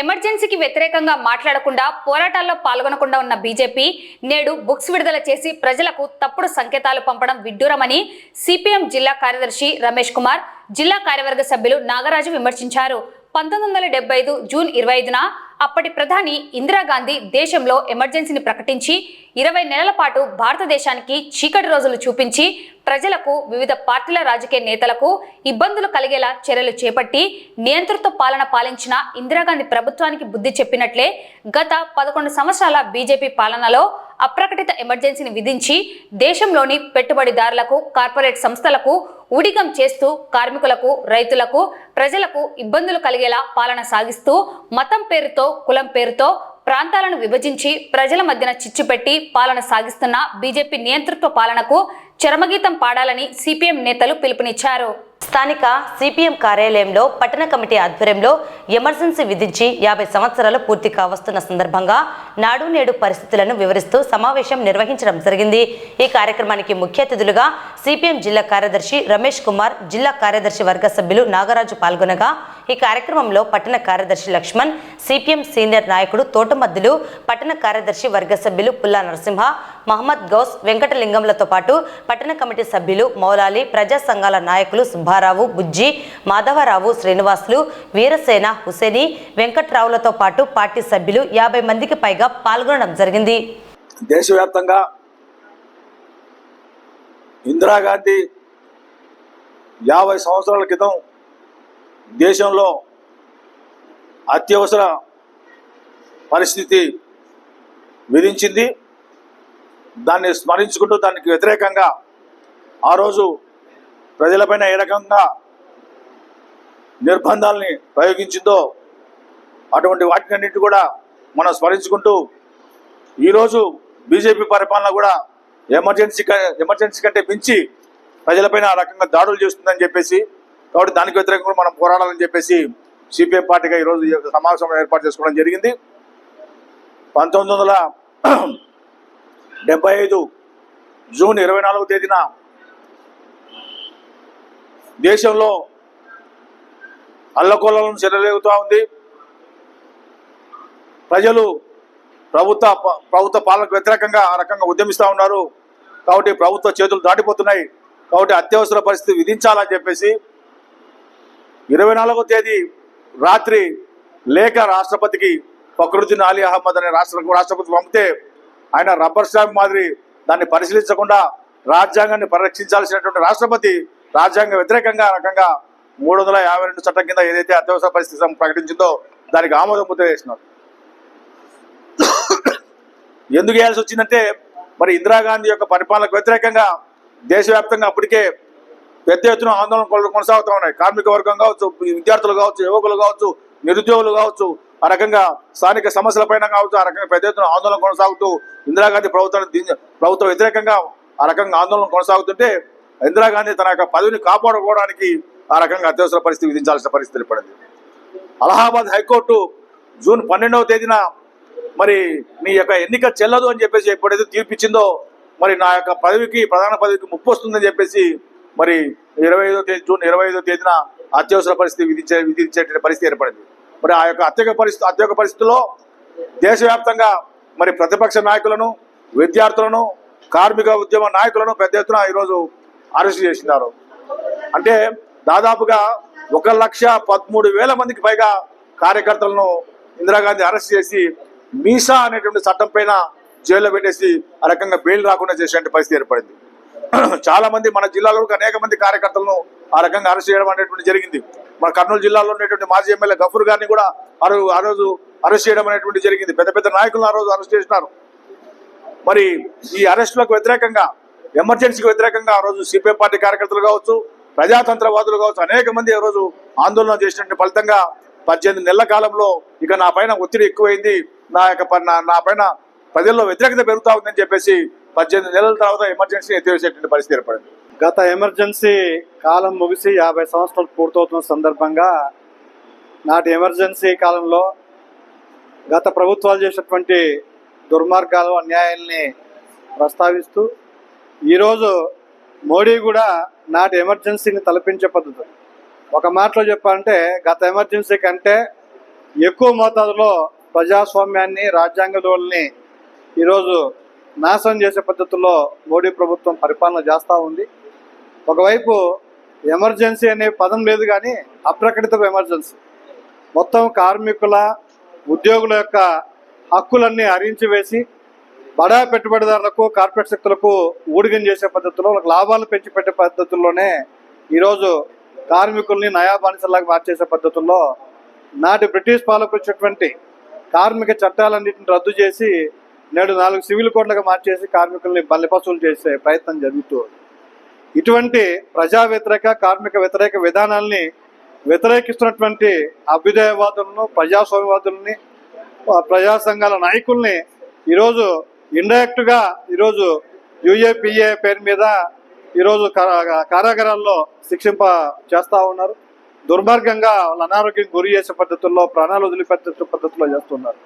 ఎమర్జెన్సీకి వ్యతిరేకంగా మాట్లాడకుండా పోరాటాల్లో పాల్గొనకుండా ఉన్న బీజేపీ నేడు బుక్స్ విడుదల చేసి ప్రజలకు తప్పుడు సంకేతాలు పంపడం విడ్డూరమని సిపిఎం జిల్లా కార్యదర్శి రమేష్ కుమార్ జిల్లా కార్యవర్గ సభ్యులు నాగరాజు విమర్శించారు. పంతొమ్మిది వందల ఐదు జూన్ ఇరవై ఐదున అప్పటి ప్రధాని ఇందిరాగాంధీ దేశంలో ఎమర్జెన్సీని ప్రకటించి ఇరవై నెలల పాటు భారతదేశానికి చీకటి రోజులు చూపించి ప్రజలకు వివిధ పార్టీల రాజకీయ నేతలకు ఇబ్బందులు కలిగేలా చర్యలు చేపట్టి నియంతృత్వ పాలన పాలించిన ఇందిరాగాంధీ ప్రభుత్వానికి బుద్ధి చెప్పినట్లే గత పదకొండు సంవత్సరాల బీజేపీ పాలనలో అప్రకటిత ఎమర్జెన్సీని విధించి దేశంలోని పెట్టుబడిదారులకు కార్పొరేట్ సంస్థలకు ఉడిగం చేస్తూ కార్మికులకు రైతులకు ప్రజలకు ఇబ్బందులు కలిగేలా పాలన సాగిస్తూ మతం పేరుతో కులం పేరుతో ప్రాంతాలను విభజించి ప్రజల మధ్యన చిచ్చుపెట్టి పాలన సాగిస్తున్న బీజేపీ నియంతృత్వ పాలనకు చరమగీతం పాడాలని సిపిఎం నేతలు పిలుపునిచ్చారు. స్థానిక సిపిఎం కార్యాలయంలో పట్టణ కమిటీ ఆధ్వర్యంలో ఎమర్జెన్సీ విధించి యాభై సంవత్సరాలు పూర్తి కావస్తున్న సందర్భంగా నాడు నేడు పరిస్థితులను వివరిస్తూ సమావేశం నిర్వహించడం జరిగింది. ఈ కార్యక్రమానికి ముఖ్య అతిథులుగా సిపిఎం జిల్లా కార్యదర్శి రమేష్ కుమార్ జిల్లా కార్యదర్శి వర్గ సభ్యులు నాగరాజు పాల్గొనగా ఈ కార్యక్రమంలో పట్టణ కార్యదర్శి లక్ష్మణ్ సిపిఎం సీనియర్ నాయకుడు తోటమద్దులు పట్టణ కార్యదర్శి వర్గ సభ్యులు పుల్లా నరసింహ మహమ్మద్ గౌస్ వెంకటలింగంలతో పాటు పట్టణ కమిటీ సభ్యులు మౌలాలి ప్రజా సంఘాల నాయకులు సుబ్బారావు బుజ్జి మాధవరావు శ్రీనివాసులు వీరసేన హుసేని వెంకట్రావులతో పాటు పార్టీ సభ్యులు యాభై మందికి పైగా పాల్గొనడం జరిగింది. దేశవ్యాప్తంగా ఇందిరాగాంధీ యాభై సంవత్సరాల క్రితం దేశంలో అత్యవసర పరిస్థితి విధించింది. దాన్ని స్మరించుకుంటూ దానికి వ్యతిరేకంగా ఆ రోజు ప్రజలపైన ఏ రకంగా నిర్బంధాలని ప్రయోగించిందో అటువంటి వాటినన్నిటి కూడా మనం స్మరించుకుంటూ ఈరోజు బీజేపీ పరిపాలన కూడా ఎమర్జెన్సీ క- ఎమర్జెన్సీ కంటే మించి ప్రజలపైన ఆ రకంగా దాడులు చేస్తుందని చెప్పేసి కాబట్టి దానికి వ్యతిరేకంగా కూడా మనం పోరాడాలని చెప్పేసి సిపిఎం పార్టీగా ఈరోజు ఈ సమావేశం ఏర్పాటు చేసుకోవడం జరిగింది. పంతొమ్మిది వందల డెబ్బై ఐదు జూన్ ఇరవై నాలుగో తేదీన దేశంలో అల్లకొల్లం చెలరేగుతూ ఉంది. ప్రజలు ప్రభుత్వ ప్రభుత్వ పాలనకు వ్యతిరేకంగా ఆ రకంగా ఉద్యమిస్తూ ఉన్నారు. కాబట్టి ప్రభుత్వ చేతులు దాటిపోతున్నాయి. కాబట్టి అత్యవసర పరిస్థితి విధించాలని చెప్పేసి ఇరవై నాలుగో తేదీ రాత్రి లేఖ రాష్ట్రపతికి ఫక్రుద్దీన్ అలీ అహ్మద్ అనే రాష్ట్ర రాష్ట్రపతి పంపితే ఆయన రబ్బర్ స్టాంప్ మాదిరి దాన్ని పరిశీలించకుండా రాజ్యాంగాన్ని పరిరక్షించాల్సినటువంటి రాష్ట్రపతి రాజ్యాంగ వ్యతిరేకంగా రకంగా మూడు వందల యాభై రెండు చట్టం కింద ఏదైతే అత్యవసర పరిస్థితి ప్రకటించిందో దానికి ఆమోదం ముద్ర వేసినారు ఎందుకు వేయాల్సి వచ్చిందంటే మరి ఇందిరాగాంధీ యొక్క పరిపాలనకు వ్యతిరేకంగా దేశవ్యాప్తంగా అప్పటికే పెద్ద ఎత్తున ఆందోళన కొనసాగుతూ ఉన్నాయి. కార్మిక వర్గం కావచ్చు విద్యార్థులు కావచ్చు యువకులు కావచ్చు నిరుద్యోగులు కావచ్చు ఆ రకంగా స్థానిక సమస్యలపైన కావచ్చు ఆ రకంగా పెద్ద ఎత్తున ఆందోళన కొనసాగుతూ ఇందిరాగాంధీ ప్రభుత్వాన్ని ప్రభుత్వం వ్యతిరేకంగా ఆ రకంగా ఆందోళన కొనసాగుతుంటే ఇందిరాగాంధీ తన యొక్క పదవిని కాపాడుకోవడానికి ఆ రకంగా అత్యవసర పరిస్థితి విధించాల్సిన పరిస్థితి ఏర్పడింది. అలహాబాద్ హైకోర్టు జూన్ పన్నెండవ తేదీన మరి నీ యొక్క ఎన్నిక చెల్లదు అని చెప్పేసి ఎప్పుడైతే తీర్పిచ్చిందో మరి నా యొక్క పదవికి ప్రధాన పదవికి ముప్పు వస్తుందని చెప్పేసి మరి ఇరవై ఐదో తేదీ జూన్ ఇరవై ఐదో తేదీన అత్యవసర పరిస్థితి విధించే విధించే పరిస్థితి ఏర్పడింది. మరి ఆ యొక్క అత్యక పరిస్థితి అత్యక పరిస్థితుల్లో దేశవ్యాప్తంగా మరి ప్రతిపక్ష నాయకులను విద్యార్థులను కార్మిక ఉద్యమ నాయకులను పెద్ద ఎత్తున ఈరోజు అరెస్ట్ చేసినారు. అంటే దాదాపుగా ఒక లక్ష పదమూడు వేల మందికి పైగా కార్యకర్తలను ఇందిరాగాంధీ అరెస్ట్ చేసి మీసా అనేటువంటి చట్టం పైన జైల్లో పెట్టేసి ఆ రకంగా బెయిల్ రాకుండా చేసేటువంటి పరిస్థితి ఏర్పడింది. చాలా మంది మన జిల్లాలో అనేక మంది కార్యకర్తలను ఆ రకంగా అరెస్ట్ చేయడం అనేటువంటి జరిగింది. మన కర్నూలు జిల్లాలో ఉన్నటువంటి మాజీ ఎమ్మెల్యే గఫూర్ గారిని కూడా ఆ రోజు ఆ రోజు అరెస్ట్ చేయడం అనేటువంటి జరిగింది. పెద్ద పెద్ద నాయకులను ఆ రోజు అరెస్ట్ చేసినారు. మరి ఈ అరెస్టులకు వ్యతిరేకంగా ఎమర్జెన్సీకి వ్యతిరేకంగా ఆ రోజు సిపిఐ పార్టీ కార్యకర్తలు కావచ్చు ప్రజాతంత్రవాదులు కావచ్చు అనేక మంది ఆ రోజు ఆందోళన చేసినటువంటి ఫలితంగా పద్దెనిమిది నెలల కాలంలో ఇక నా పైన ఒత్తిడి ఎక్కువైంది. నా యొక్క నా- నా పైన ప్రజల్లో వ్యతిరేకత పెరుగుతా ఉందని చెప్పేసి పద్దెనిమిది నెలల తర్వాత ఎమర్జెన్సీ ఎత్తివేసేటువంటి పరిస్థితి ఏర్పడింది. గత ఎమర్జెన్సీ కాలం ముగిసి యాభై సంవత్సరాలు పూర్తవుతున్న సందర్భంగా నాటి ఎమర్జెన్సీ కాలంలో గత ప్రభుత్వాలు చేసినటువంటి దుర్మార్గాలు అన్యాయాల్ని ప్రస్తావిస్తూ ఈరోజు మోడీ కూడా నాటి ఎమర్జెన్సీని తలపించే పద్ధతి. ఒక మాటలో చెప్పాలంటే గత ఎమర్జెన్సీ కంటే ఎక్కువ మోతాదులో ప్రజాస్వామ్యాన్ని రాజ్యాంగ విలువల్ని ఈరోజు నాశనం చేసే పద్ధతుల్లో మోడీ ప్రభుత్వం పరిపాలన చేస్తూ ఉంది. ఒకవైపు ఎమర్జెన్సీ అనే పదం లేదు కానీ అప్రకటిత ఎమర్జెన్సీ. మొత్తం కార్మికుల ఉద్యోగుల యొక్క హక్కులన్నీ హరించి వేసి బడా పెట్టుబడిదారులకు కార్పొరేట్ శక్తులకు ఊడిగం చేసే పద్ధతిలో లాభాలు పెంచి పెట్టే పద్ధతుల్లోనే ఈరోజు కార్మికుల్ని నయా బానిసలాగా మార్చేసే పద్ధతుల్లో నాటి బ్రిటిష్ పాలకులు కార్మిక చట్టాలన్నింటిని రద్దు చేసి నేడు నాలుగు సివిల్ కోడ్లుగా మార్చేసి కార్మికుల్ని బలిపసులు చేసే ప్రయత్నం జరుగుతూ ఇటువంటి ప్రజా వ్యతిరేక కార్మిక వ్యతిరేక విధానాల్ని వ్యతిరేకిస్తున్నటువంటి అభ్యుదయవాదులను ప్రజాస్వామ్యవాదుల్ని ప్రజా సంఘాల నాయకుల్ని ఈరోజు ఇండైరెక్ట్గా ఈరోజు యుఏపిఏ పేరు మీద ఈరోజు కారా- కారాగారాల్లో శిక్షింప చేస్తూ ఉన్నారు. దుర్మార్గంగా వాళ్ళ అనారోగ్యం గురి చేసే పద్ధతుల్లో ప్రాణాలు వదిలిపెట్టే పద్ధతుల్లో చేస్తున్నారు.